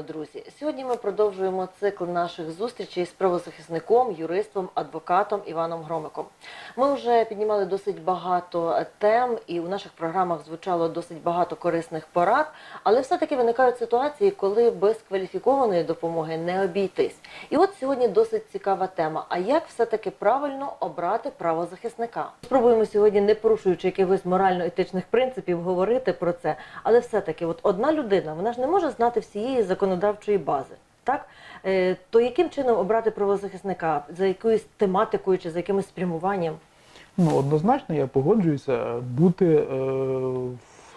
вами, друзі. Сьогодні ми продовжуємо цикл наших зустрічей з правозахисником, юристом, адвокатом Іваном Громиком. Ми вже піднімали досить багато тем, і у наших програмах звучало досить багато корисних порад. Але все-таки виникають ситуації, коли без кваліфікованої допомоги не обійтись. І от сьогодні досить цікава тема. А як все-таки правильно обрати правозахисника? Спробуємо сьогодні, не порушуючи якихось морально-етичних принципів, говорити про це. Але все-таки, от одна людина, вона ж не може знати всієї законодавчої бази. Так, Е, то яким чином обрати правозахисника? За якоюсь тематикою чи за якимось спрямуванням? Ну, однозначно, я погоджуюся, бути е,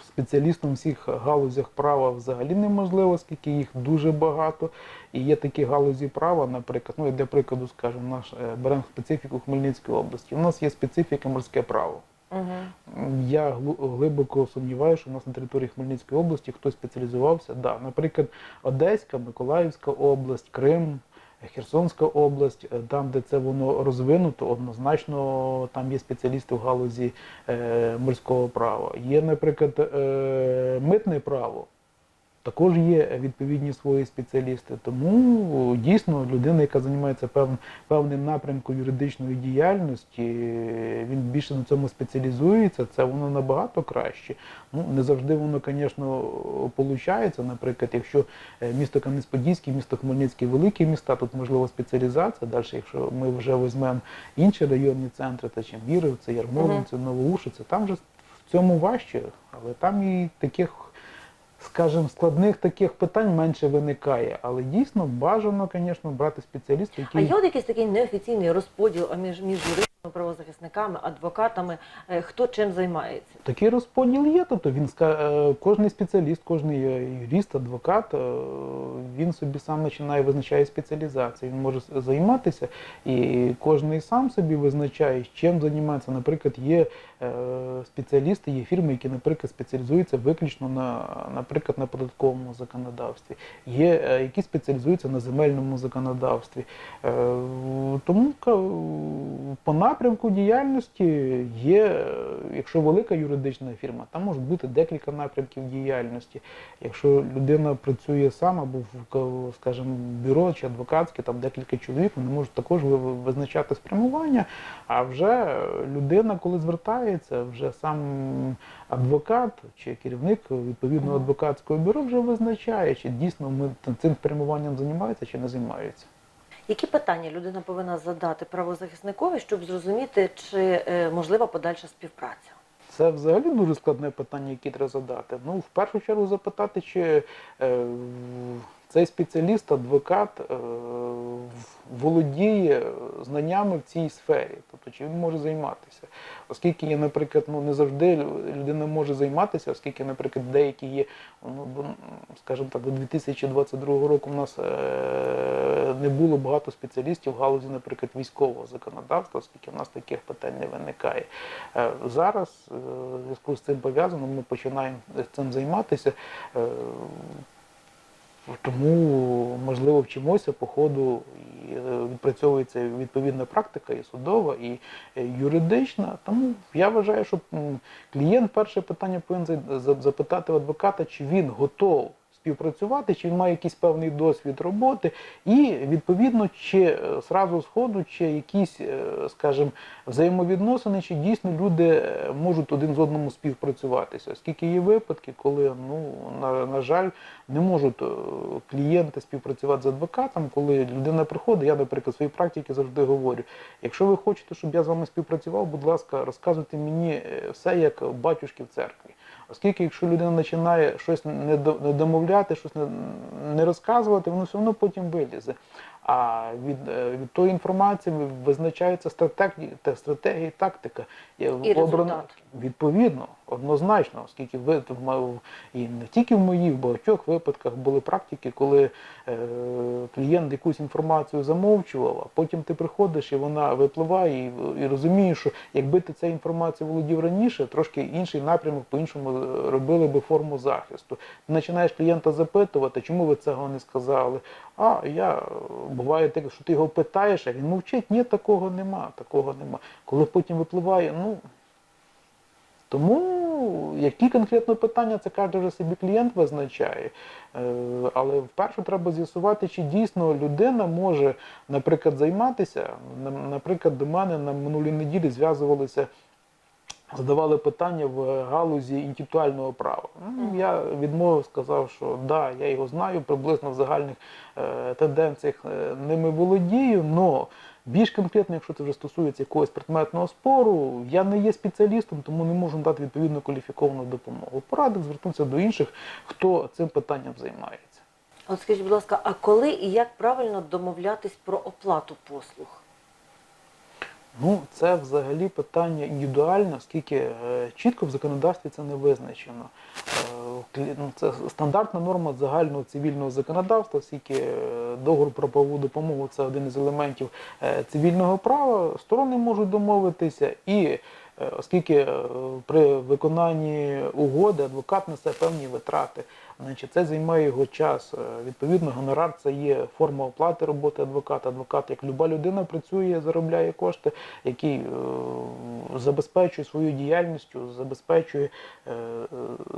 спеціалістом всіх галузях права взагалі неможливо, оскільки їх дуже багато. І є такі галузі права, наприклад, ну, для прикладу, скажімо, наш е, беремо специфіку Хмельницької області. У нас є специфіка морське право. Угу. Я глибоко сумніваюся, що у нас на території Хмельницької області хтось спеціалізувався. Да, наприклад, Одеська, Миколаївська область, Крим, Херсонська область, е, там, де це воно розвинуто, однозначно там є спеціалісти в галузі е, морського права. Є, наприклад, е, митне право. Також є відповідні свої спеціалісти. Тому дійсно людина, яка займається певним, певним напрямком юридичної діяльності, він більше на цьому спеціалізується, це воно набагато краще. Ну, не завжди воно, звісно, виходить. Наприклад, якщо е, місто Кам'янець-Подільський, місто Хмельницький великі міста, тут можливо спеціалізація. Далі, якщо ми вже візьмемо інші районні центри, та Чембірів, це Ярмолин, це Новоушиця, там вже в цьому важче, але там і таких скажімо, складних таких питань менше виникає. Але дійсно бажано, звісно, брати спеціаліста, А є от якийсь такий неофіційний розподіл між, між правозахисниками, адвокатами, е, хто чим займається? такий розподіл є. Тобто він е, кожний спеціаліст, кожний е, юрист, адвокат, він собі сам починає визначає спеціалізацію. Він може займатися, і кожний сам собі визначає, чим займається. Наприклад, є спеціалісти, є фірми, які, наприклад, спеціалізуються виключно на, наприклад, на податковому законодавстві. Є, які спеціалізуються на земельному законодавстві. Тому по напрямку діяльності є, якщо велика юридична фірма, там можуть бути декілька напрямків діяльності. Якщо людина працює сам або в ка- скажімо, бюро чи адвокатське, там декілька чоловік, вони можуть також ви- ви- визначати спрямування. А вже людина, коли звертається, вже сам адвокат чи керівник відповідного адвокатського бюро вже визначає, чи дійсно ми цим спрямуванням займається чи не займається. Які питання людина повинна задати правозахисникові, щоб зрозуміти, чи е, можлива подальша співпраця? Це взагалі дуже складне питання, яке треба задати. Ну, в першу чергу запитати, чи е, цей спеціаліст, адвокат е, володіє знаннями в цій сфері, тобто чи він може займатися. Оскільки є, наприклад, ну не завжди людина може займатися, оскільки, наприклад, деякі є, ну скажімо так, до 2022 року в нас е, не було багато спеціалістів в галузі, наприклад, військового законодавства, оскільки в нас таких питань не виникає. Е, Зараз е, в зв'язку з цим пов'язано, ми починаємо цим займатися. Тому, можливо, вчимося по ходу, е, відпрацьовується відповідна практика і судова, і е, юридична. Тому я вважаю, що клієнт перше питання повинен за- за- запитати адвоката, чи він готов співпрацювати, чи він має якийсь певний досвід роботи, і відповідно, чи е, зразу з ходу, чи якісь, е, скажімо, взаємовідносини, чи дійсно люди е, можуть один з одному співпрацюватися. Оскільки є випадки, коли ну на, на жаль не можуть клієнти співпрацювати з адвокатом, коли людина приходить, я, наприклад, в своїй практиці завжди говорю: якщо ви хочете, щоб я з вами співпрацював, будь ласка, розказуйте мені все як батюшки в церкві. Оскільки, якщо людина починає щось не домовляти, щось не, розказувати, воно все одно потім вилізе. А від, е, від тої інформації визначаються стратегії, стратегії, тактика. І результат. Відповідно, однозначно, оскільки ви і не тільки в моїй, в багатьох випадках були практики, коли е, клієнт якусь інформацію замовчував, а потім ти приходиш і вона випливає, і, і розумієш, що якби ти цією інформацією володів раніше, трошки інший напрямок по-іншому е, робили би форму захисту. Ти починаєш клієнта запитувати, чому ви цього не сказали. А я е, буває таке, що ти його питаєш, а він мовчить, ні, такого нема, такого нема. Коли потім випливає, ну Тому які конкретно питання, це каже вже собі клієнт визначає. Е, Але вперше треба з'ясувати, чи дійсно людина може, наприклад, займатися. Наприклад, до мене на минулій неділі зв'язувалися задавали питання в галузі інтелектуального права. Ну, Я відмовив, сказав, що да, я його знаю, приблизно в загальних е, тенденціях е, ними володію, але більш конкретно, якщо це вже стосується якогось предметного спору, я не є спеціалістом, тому не можу дати відповідну кваліфіковану допомогу. Порадив звернутися до інших, хто цим питанням займається. От скажіть, будь ласка, а коли і як правильно домовлятись про оплату послуг? Ну, це взагалі питання індивідуальне, оскільки е, чітко в законодавстві це не визначено. Е, ну, Це стандартна норма загального цивільного законодавства, оскільки е, договор про правову допомогу це один із елементів цивільного права. Сторони можуть домовитися і. Е, Оскільки е, при виконанні угоди адвокат несе певні витрати, значить це займає його час. Е, Відповідно, гонорар це є форма оплати роботи адвоката. Адвокат, як люба людина, працює, заробляє кошти, який забезпечує свою діяльністю, забезпечує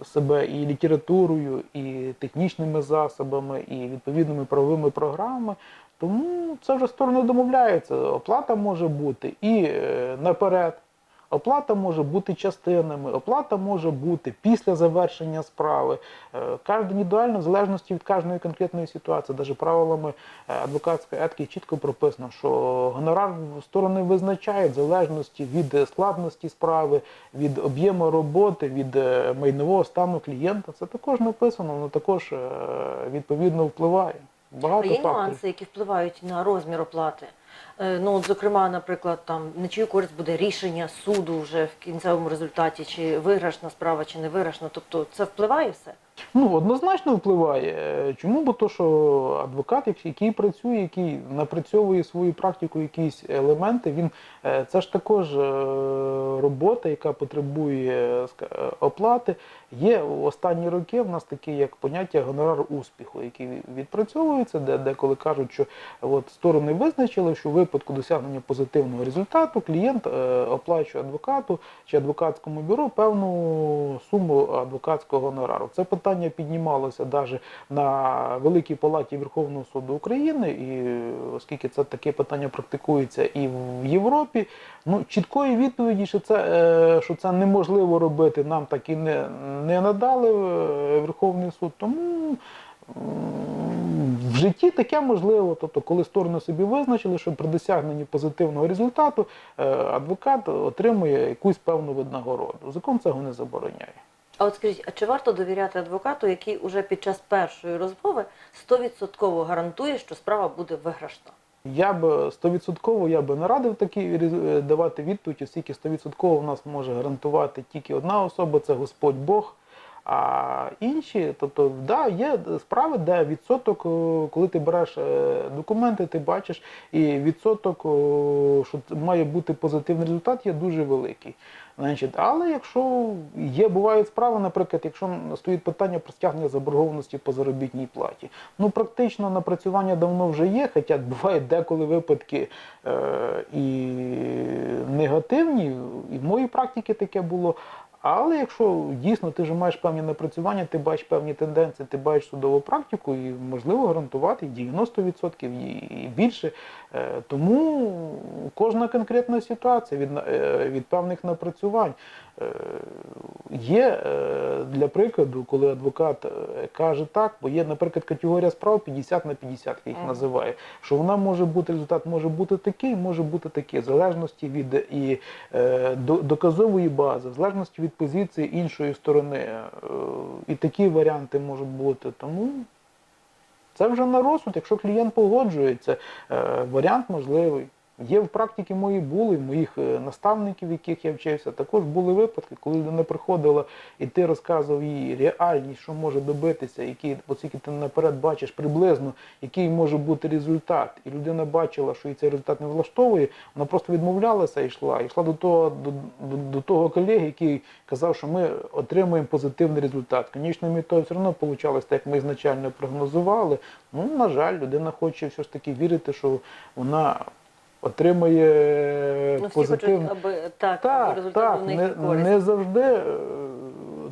себе і літературою, і технічними засобами, і відповідними правовими програмами. Тому це вже сторони домовляються. Оплата може бути і наперед. Оплата може бути частинами, оплата може бути після завершення справи. Е, Кожен індивідуально, в залежності від кожної конкретної ситуації, навіть правилами е, адвокатської етики чітко прописано, що гонорар сторони визначають в залежності від складності справи, від об'єму роботи, від е, майнового стану клієнта. Це також написано, воно також відповідно впливає. А Багато є факторів. нюанси, які впливають на розмір оплати? Е, Ну, от, зокрема, наприклад, там на чию користь буде рішення суду вже в кінцевому результаті, чи виграшна справа, чи не виграшна. Тобто це впливає все? Ну, однозначно впливає. Чому? Бо то, що адвокат, який працює, який напрацьовує свою практику, якісь елементи, він е, це ж також е, робота, яка потребує е, оплати. Є останні роки в нас таке як поняття гонорар успіху, який відпрацьовується, де деколи кажуть, що от сторони визначили, що в випадку досягнення позитивного результату клієнт оплачує адвокату чи адвокатському бюро певну суму адвокатського гонорару. Це питання піднімалося навіть на Великій Палаті Верховного суду України, і оскільки це таке питання практикується і в Європі, ну чіткої відповіді, що це, е, що це неможливо робити, нам так і не, не надали е, Верховний суд. Тому в житті таке можливо. Тобто, коли сторони собі визначили, що при досягненні позитивного результату е, адвокат отримує якусь певну винагороду. Закон цього не забороняє. А от скажіть, а чи варто довіряти адвокату, який уже під час першої розмови 100% гарантує, що справа буде виграшна? Я б стовідсотково я би не радив такі давати відповідь, оскільки стовідсотково в нас може гарантувати тільки одна особа, це Господь Бог. А інші, тобто, да, є справи, де відсоток, коли ти береш е, документи, ти бачиш, і відсоток, що має бути позитивний результат, є дуже великий. Значить, але якщо є, бувають справи, наприклад, якщо стоїть питання про стягнення заборгованості по заробітній платі, ну практично напрацювання давно вже є, хоча бувають деколи випадки е, і негативні, і в моїй практиці таке було. Але якщо дійсно ти вже маєш певні напрацювання, ти бачиш певні тенденції, ти бачиш судову практику, і можливо гарантувати і 90% і більше. Е, Тому кожна конкретна ситуація від, е, від певних напрацювань. Е, Є е, для прикладу, коли адвокат е, каже так, бо є, наприклад, категорія справ 50 на 50, я їх Мгм. називаю, що вона може бути, результат може бути такий, може бути такий, в залежності від і доказової бази, в залежності від позиції іншої сторони. І такі варіанти можуть бути. Тому це вже на розсуд, якщо клієнт погоджується, варіант можливий. Є в практиці мої були, моїх е, наставників, яких я вчився, також були випадки, коли людина приходила і ти розказував їй реальність, що може добитися, який, оскільки ти наперед бачиш приблизно, який може бути результат. І людина бачила, що їй цей результат не влаштовує, вона просто відмовлялася і йшла. І йшла до того, до, до, до того колеги, який казав, що ми отримуємо позитивний результат. Звісно, метою все одно вийшло так, як ми ізначально прогнозували. Ну, на жаль, людина хоче все ж таки вірити, що вона отримає Ну, всі хочуть, аби так, аби Так, результат так, був не, користь. не завжди е,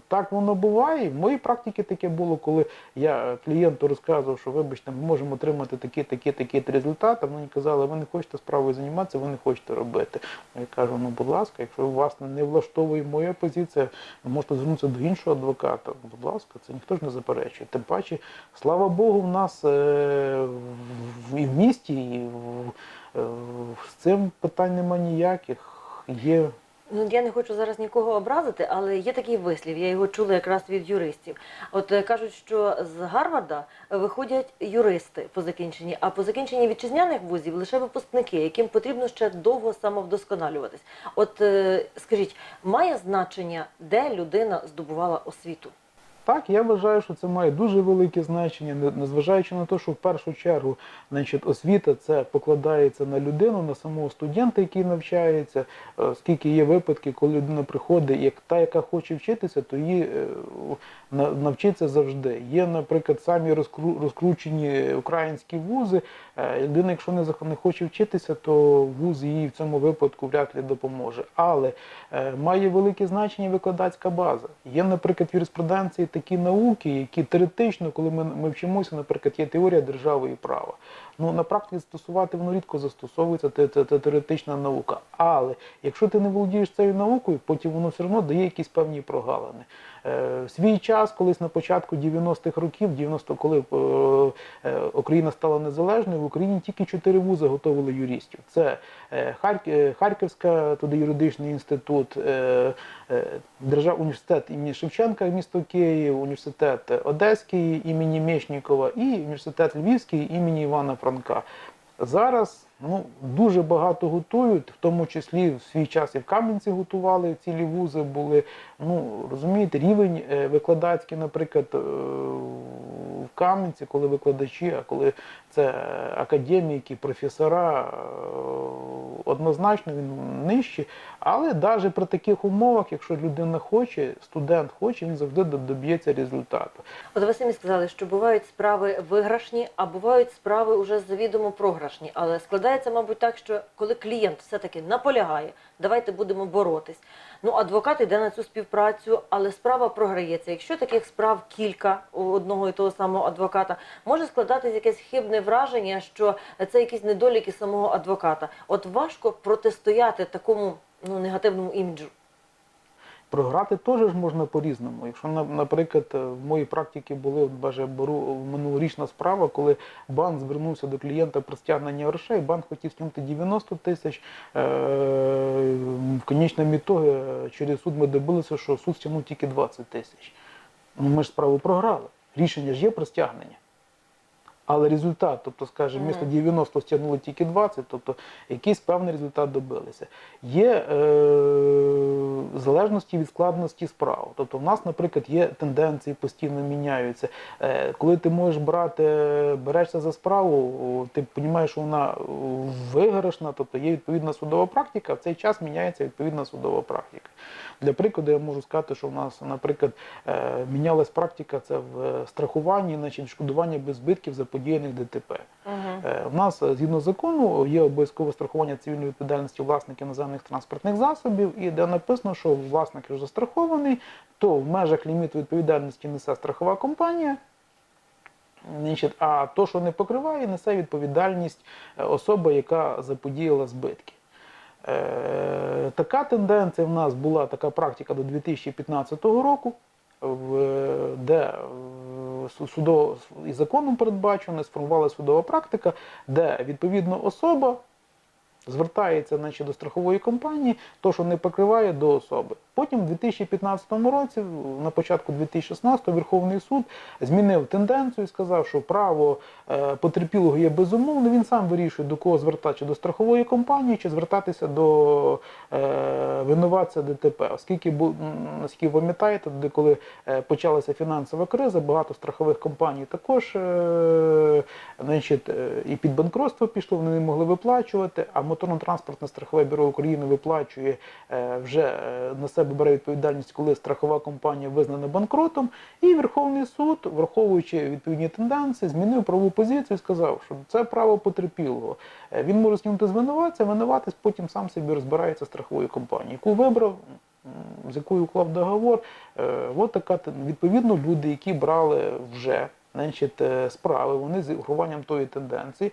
так воно буває. В моїй практиці таке було, коли я клієнту розказував, що вибачте, ми можемо отримати такі, такі, такі результати. Вони казали, ви не хочете справою займатися, ви не хочете робити. Я кажу, ну будь ласка, якщо вас не влаштовує моя позиція, ви можете звернутися до іншого адвоката. Будь ласка, це ніхто ж не заперечує. Тим паче, слава Богу, в нас е, і в місті, і в, з цим питань нема ніяких. Є Ну, я не хочу зараз нікого образити, але є такий вислів, я його чула якраз від юристів. От е, кажуть, що з Гарварда виходять юристи по закінченні, а по закінченні вітчизняних вузів лише випускники, яким потрібно ще довго самовдосконалюватись. От е, скажіть, має значення, де людина здобувала освіту? Так, я вважаю, що це має дуже велике значення, незважаючи на те, що в першу чергу значить, освіта це покладається на людину, на самого студента, який навчається. Е, Оскільки є випадки, коли людина приходить, як та, яка хоче вчитися, то її е, навчиться завжди. Є, наприклад, самі розкручені українські вузи. Е, Людина, якщо не хоче вчитися, то вуз їй в цьому випадку вряд ли допоможе. Але має велике значення викладацька база. Є, наприклад, юриспруденції такі науки, які теоретично, коли ми, ми вчимося, наприклад, є теорія держави і права. Ну, на практиці стосувати воно рідко застосовується, це, це, це теоретична наука. Але якщо ти не володієш цією наукою, потім воно все одно дає якісь певні прогалини. Е, в свій час, колись на початку 90-х років, 90, коли е, е, Україна стала незалежною, в Україні тільки чотири вузи готували юристів. Це е, Харк- е, Харківська, туди юридичний інститут, е, е, Держав університет імені Шевченка, місто Київ, університет Одеський імені Мєшнікова і університет Львівський імені Івана Франка. Зараз ну, дуже багато готують, в тому числі в свій час і в Кам'янці готували цілі вузи були. Ну, розумієте, рівень е, викладацький, наприклад, е, в Кам'янці, коли викладачі, а коли це академіки, професора, е, однозначно він нижчий. Але навіть при таких умовах, якщо людина хоче, студент хоче, він завжди доб'ється результату. От ви самі сказали, що бувають справи виграшні, а бувають справи уже завідомо програшні. Але складається, мабуть, так, що коли клієнт все-таки наполягає, давайте будемо боротись. Ну, адвокат йде на цю співпрацю, але справа програється. Якщо таких справ кілька у одного і того самого адвоката, може складатись якесь хибне враження, що це якісь недоліки самого адвоката. От важко протистояти такому ну негативному іміджу. Програти теж ж можна по-різному. Якщо, на- наприклад, е, в моїй практиці були от, баже, беру минулорічна справа, коли банк звернувся до клієнта про стягнення грошей, банк хотів стягнути 90 тисяч. Е, в конечному ітогі е, через суд ми добилися, що суд стягнув тільки 20 тисяч. Ну ми ж справу програли. Рішення ж є про стягнення. Але результат, тобто, скажімо, місто 90 стягнули тільки 20, тобто якийсь певний результат добилися. Є е, залежності від складності справ. Тобто, в нас, наприклад, є тенденції, постійно міняються. Е, коли ти можеш брати, берешся за справу, ти розумієш, що вона виграшна, тобто є відповідна судова практика, в цей час міняється відповідна судова практика. Для прикладу я можу сказати, що в нас, наприклад, е, мінялась практика це в е, страхуванні, значить, відшкодування без збитків заподіяних ДТП. Е, У нас е, згідно закону є обов'язкове страхування цивільної відповідальності власників наземних транспортних засобів, і де написано, що власник вже застрахований, то в межах ліміту відповідальності несе страхова компанія. А то, що не покриває, несе відповідальність е, особа, яка заподіяла збитки. Така тенденція в нас була така практика до 2015 року, де судово і законом передбачено, сформувала судова практика, де відповідно особа звертається наче, до страхової компанії, то, що не покриває до особи. Потім в 2015 році, на початку 2016 Верховний суд змінив тенденцію і сказав, що право е, потерпілого є безумовне. Він сам вирішує, до кого звертатися чи до страхової компанії, чи звертатися до е, винуватця ДТП. Оскільки, наскільки пам'ятаєте, коли е, почалася фінансова криза, багато страхових компаній також значить, і під банкротство пішло, вони не могли виплачувати, а моторно-транспортне страхове бюро України виплачує вже на себе бере відповідальність, коли страхова компанія визнана банкротом. І Верховний суд, враховуючи відповідні тенденції, змінив правову позицію і сказав, що це право потерпілого. е, він може скинути звинуватця, винуватець потім сам собі розбирається страховою компанією, яку вибрав, з якою уклав договор. Е, От така відповідно люди, які брали вже. Значить, е, справи, вони з урахуванням тої тенденції,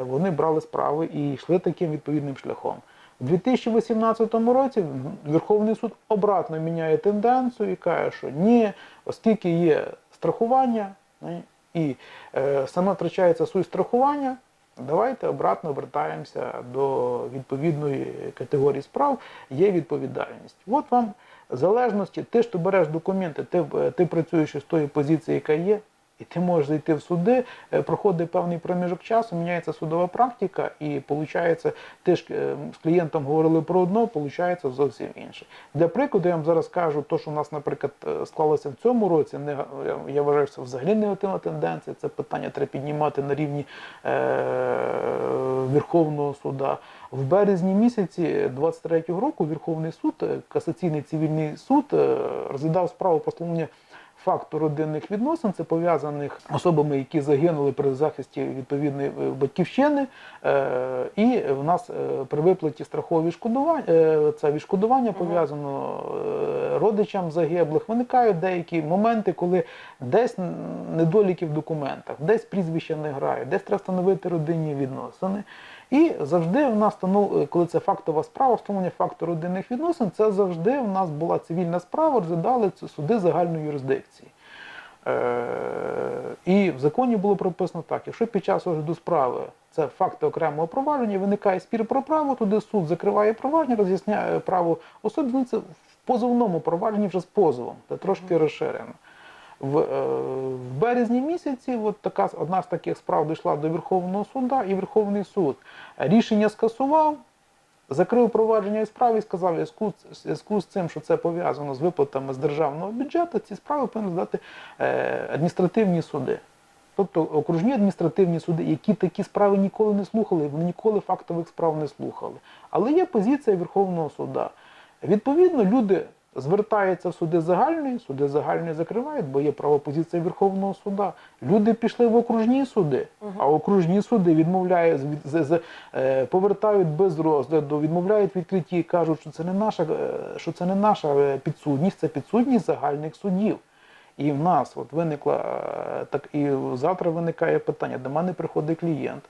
вони брали справи і йшли таким відповідним шляхом. У 2018 році Верховний суд обратно міняє тенденцію і каже, що ні, оскільки є страхування е, і е, саме втрачається суть страхування, давайте обратно вертаємося до відповідної категорії справ, є відповідальність. От вам в залежності, ти ж ти береш документи, ти, е, ти працюєш з тої позиції, яка є. І ти можеш зайти в суди, е, проходить певний проміжок часу, міняється судова практика, і виходить, ти ж е, з клієнтом говорили про одно, виходить зовсім інше. Для прикладу, я вам зараз кажу, то, що у нас, наприклад, е, склалося в цьому році, не, я- вважаю, що це взагалі негативна тенденція. Це питання треба піднімати на рівні е, Верховного суда. В березні місяці 23-го року Верховний суд, касаційний цивільний суд, розглядав справу про факту родинних відносин, це пов'язаних особами, які загинули при захисті відповідної е, батьківщини, е, і в нас е, при виплаті страхового відшкодування, це відшкодування пов'язано родичам загиблих. Виникають деякі моменти, коли десь недоліки в документах, десь прізвища не грають, десь треба встановити родинні відносини. І завжди в нас станов- коли це фактова справа, встановлення факту родинних відносин, це завжди в нас була цивільна справа, розглядали це суди загальної юрисдикції. Е, і в законі було прописано так: якщо під час розгляду справи це факти окремого провадження, виникає спір про право, туди суд закриває провадження, роз'ясняє право особи, ну, це в позовному провадженні вже з позовом, це трошки розширено. В, е, в березні місяці от така, одна з таких справ дійшла до Верховного суду, і Верховний суд рішення скасував, закрив провадження і справи і сказав, зв'язку, зв'язку з цим, що це пов'язано з виплатами з державного бюджету, ці справи повинні здати е, адміністративні суди. Тобто окружні адміністративні суди, які такі справи ніколи не слухали, вони ніколи фактових справ не слухали. Але є позиція Верховного суда. Відповідно, люди звертаються в суди загальні, суди загальні закривають, бо є правопозиція Верховного суда. Люди пішли в окружні суди, а окружні суди відмовляють, е, повертають без розгляду, відмовляють відкритті і кажуть, що це не наша, е, що це не наша е, підсудність, це підсудність загальних судів. І в нас от виникла так, і завтра виникає питання, до мене приходить клієнт.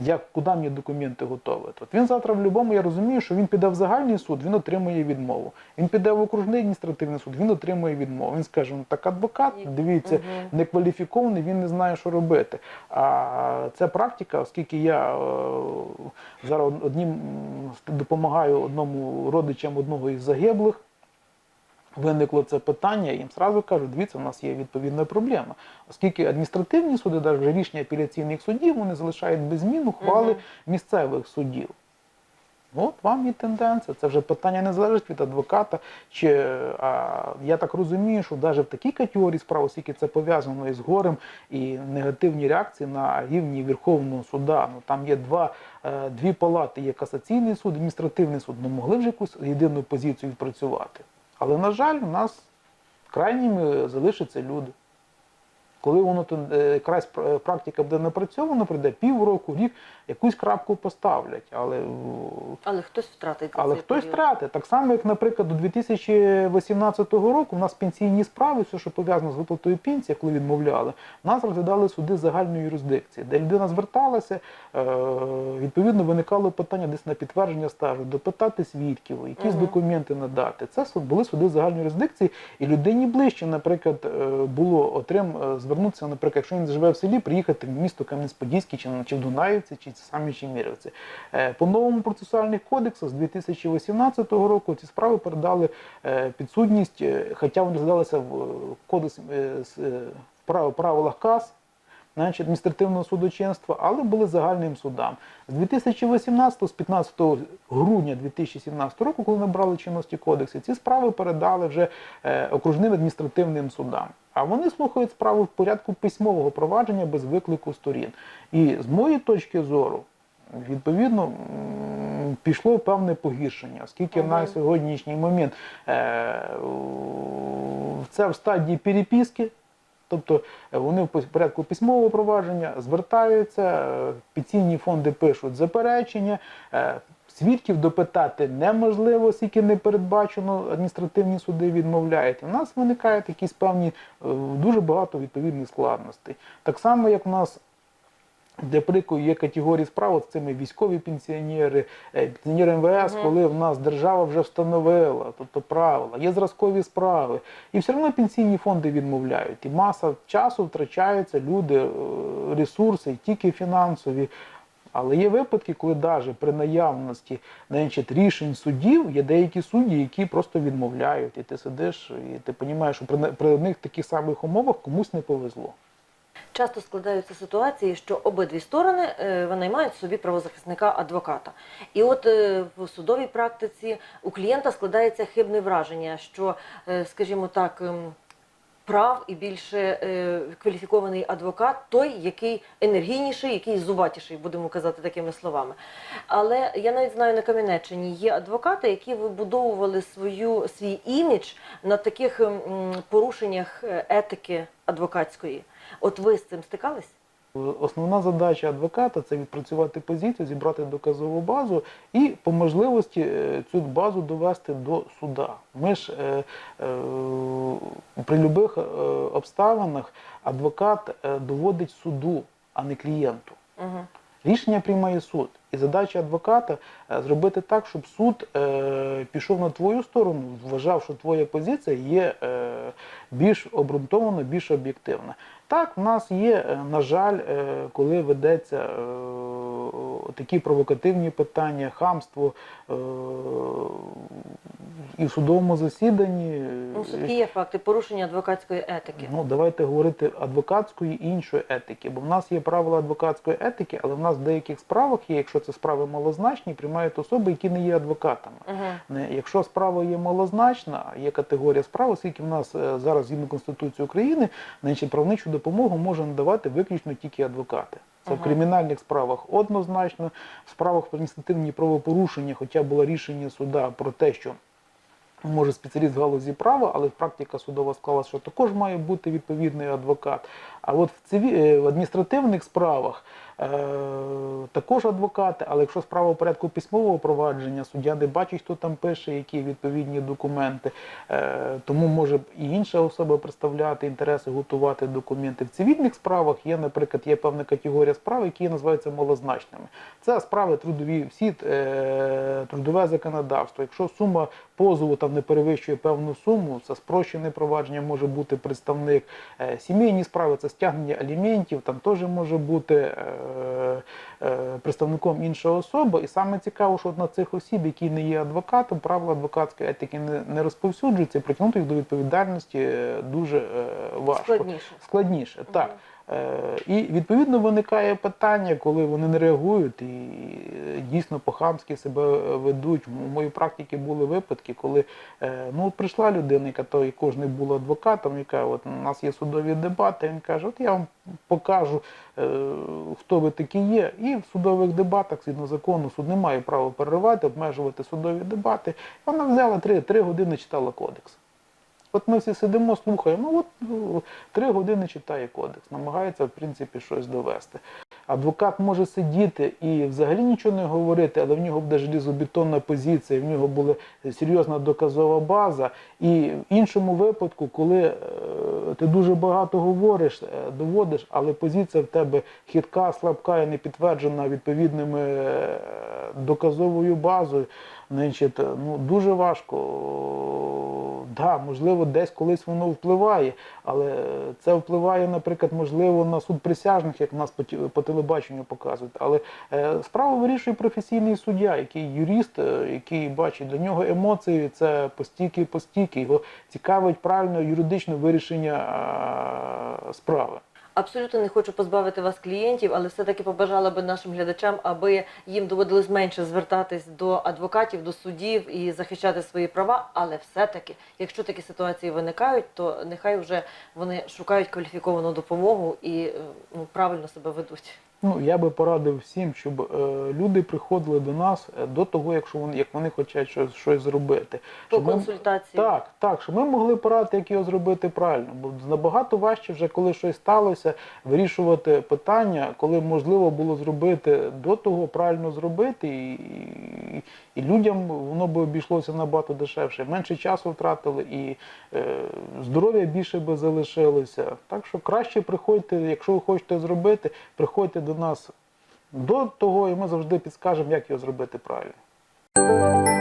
Як, куди мені документи готові? От він завтра в будь-якому, я розумію, що він піде в загальний суд, він отримує відмову. Він піде в окружний адміністративний суд, він отримує відмову. Він скаже, ну так адвокат, дивіться, Мгм. некваліфікований, він не знає, що робити. А це практика, оскільки я е, зараз однім допомагаю одному родичам одного із загиблих. Виникло це питання, їм сразу кажуть, дивіться, у нас є відповідна проблема. Оскільки адміністративні суди, навіть вже рішення апеляційних судів, вони залишають без змін ухвали Мгм. місцевих судів. От вам і тенденція. Це вже питання не залежить від адвоката. Чи, а, я так розумію, що навіть в такій категорії справ, оскільки це пов'язано із горем і негативні реакції на рівні Верховного суда. Ну там є два, е, дві палати, є касаційний суд, адміністративний суд. Ну могли вже якусь єдину позицію відпрацювати. Але, на жаль, у нас крайніми залишаться люди. Коли воно то е, якраз практика буде напрацьована, прийде півроку, рік, якусь крапку поставлять. Але, Але хтось втратить але цей хтось період. втратить. Так само, як, наприклад, до 2018 року у нас пенсійні справи, все, що пов'язано з виплатою пенсії, коли відмовляли, нас розглядали суди загальної юрисдикції, де людина зверталася, е, відповідно виникало питання десь на підтвердження стажу, допитати свідків, якісь Мгм. документи надати. Це були суди загальної юрисдикції, і людині ближче, наприклад, е, було отрим е, звернутися, наприклад, якщо він живе в селі, приїхати в місто Кам'янець-Подільський, чи, чи в Дунаївці, чи самі Чемірівці. Е, По новому процесуальних кодексах з 2018 року ці справи передали е, підсудність, е, хоча вони розглядалися в кодекс в правилах КАС. Значить, адміністративного судочинства, але були загальним судам. З 2018, з 15 грудня 2017 року, коли набрали чинності кодекси, ці справи передали вже окружним адміністративним судам. А вони слухають справи в порядку письмового провадження без виклику сторін. І з моєї точки зору, відповідно, пішло певне погіршення, оскільки Мгм. на сьогоднішній момент е, це в стадії переписки. Тобто е, вони в порядку письмового провадження звертаються, е, пенсійні фонди пишуть заперечення. Свідків допитати неможливо, оскільки не передбачено, адміністративні суди відмовляють. У нас виникають якісь певні е, дуже багато відповідних складностей. Так само, як у нас для прикладу є категорії справ, з цими військові пенсіонери, е, пенсіонери МВС, коли в нас держава вже встановила, тобто правила, є зразкові справи, і все одно пенсійні фонди відмовляють. І маса часу втрачається, люди, е, ресурси, тільки фінансові. Але є випадки, коли навіть при наявності значить, рішень судів є деякі судді, які просто відмовляють. І ти сидиш, і ти розумієш, що при, при одних таких самих умовах комусь не повезло. Часто складаються ситуації, що обидві сторони е, винаймають собі правозахисника адвоката. І от е, в судовій практиці у клієнта складається хибне враження, що, е, скажімо так, ем, прав і більше е, кваліфікований адвокат той, який енергійніший, який зубатіший, будемо казати такими словами. Але я навіть знаю на Кам'янеччині є адвокати, які вибудовували свою свій імідж на таких порушеннях е, етики адвокатської. От ви з цим стикались? Основна задача адвоката це відпрацювати позицію, зібрати доказову базу і по можливості е, цю базу довести до суда. Ми ж е, е, при будь-яких е, обставинах адвокат е, доводить суду, а не клієнту. Угу. Рішення приймає суд. І задача адвоката е, зробити так, щоб суд е, пішов на твою сторону, вважав, що твоя позиція є е, більш обґрунтована, більш об'єктивна. Так, в нас є, е, на жаль, е, коли ведеться е, такі провокативні питання, хамство е, і в судовому засіданні. Ну, все-таки є факти порушення адвокатської етики. Ну, давайте говорити адвокатської і іншої етики, бо в нас є правила адвокатської етики, але в нас в деяких справах є, якщо це справи малозначні, приймають особи, які не є адвокатами. Угу. Якщо справа є малозначна, є категорія справ, оскільки в нас е, зараз згідно Конституції України, значить правничу допомогу може надавати виключно тільки адвокати. Це в кримінальних справах однозначно, в справах про адміністративні правопорушення, хоча було рішення суда про те, що може спеціаліст в галузі права, але практика судова склала, що також має бути відповідний адвокат. А от в, циві... е, в адміністративних справах. Також адвокати, але якщо справа в порядку письмового провадження, суддя не бачить, хто там пише, які відповідні документи, е... тому може і інша особа представляти інтереси, готувати документи. В цивільних справах є, наприклад, є певна категорія справ, які називаються малозначними. Це справи трудові, всі е... трудове законодавство. Якщо сума позову там не перевищує певну суму, це спрощене провадження може бути представник. Е, Сімейні справи це стягнення аліментів, там теж може бути е, е, представником іншої особи. І саме цікаво, що на цих осіб, які не є адвокатом, правила адвокатської етики не, розповсюджуються, притягнути їх до відповідальності е, дуже е, важко. Складніше. Складніше, так. Е, І відповідно виникає питання, коли вони не реагують і е, дійсно по-хамськи себе ведуть. У моїй практиці були випадки, коли е, ну прийшла людина, яка то і кожен був адвокатом, яка от у нас є судові дебати. Він каже: От я вам покажу, е, хто ви такі є. І в судових дебатах, згідно закону, суд не має права переривати, обмежувати судові дебати. Вона взяла три години читала кодекс. От ми всі сидимо, слухаємо, ну от ну, три години читає кодекс, намагається, в принципі, щось довести. Адвокат може сидіти і взагалі нічого не говорити, але в нього буде желізобетонна позиція, в нього була серйозна доказова база. І в іншому випадку, коли е, ти дуже багато говориш, е, доводиш, але позиція в тебе хитка, слабка і не підтверджена відповідними е, доказовою базою, значить, ну, дуже важко. Да, можливо, десь колись воно впливає, але це впливає, наприклад, можливо, на суд присяжних, як нас по, по телебаченню показують. Але е, справу вирішує професійний суддя, який юрист, е, який бачить для нього емоції, це постійки постійки. Його цікавить правильне юридичне вирішення е, справи. Абсолютно не хочу позбавити вас клієнтів, але все-таки побажала би нашим глядачам, аби їм доводилось менше звертатись до адвокатів, до судів і захищати свої права. Але все-таки, якщо такі ситуації виникають, то нехай вже вони шукають кваліфіковану допомогу і е, ну, правильно себе ведуть. Ну, я би порадив всім, щоб е, люди приходили до нас е, до того, якщо вони, як вони хочуть щось, щось зробити. По консультації. Так, так, щоб ми могли порадити, як його зробити правильно. Бо набагато важче вже, коли щось сталося, вирішувати питання, коли можливо було зробити до того, правильно зробити, і, і, і людям воно би обійшлося набагато дешевше. Менше часу втратили і е, здоров'я більше би залишилося. Так що краще приходьте, якщо ви хочете зробити, приходьте до нас до того, і ми завжди підскажемо, як його зробити правильно.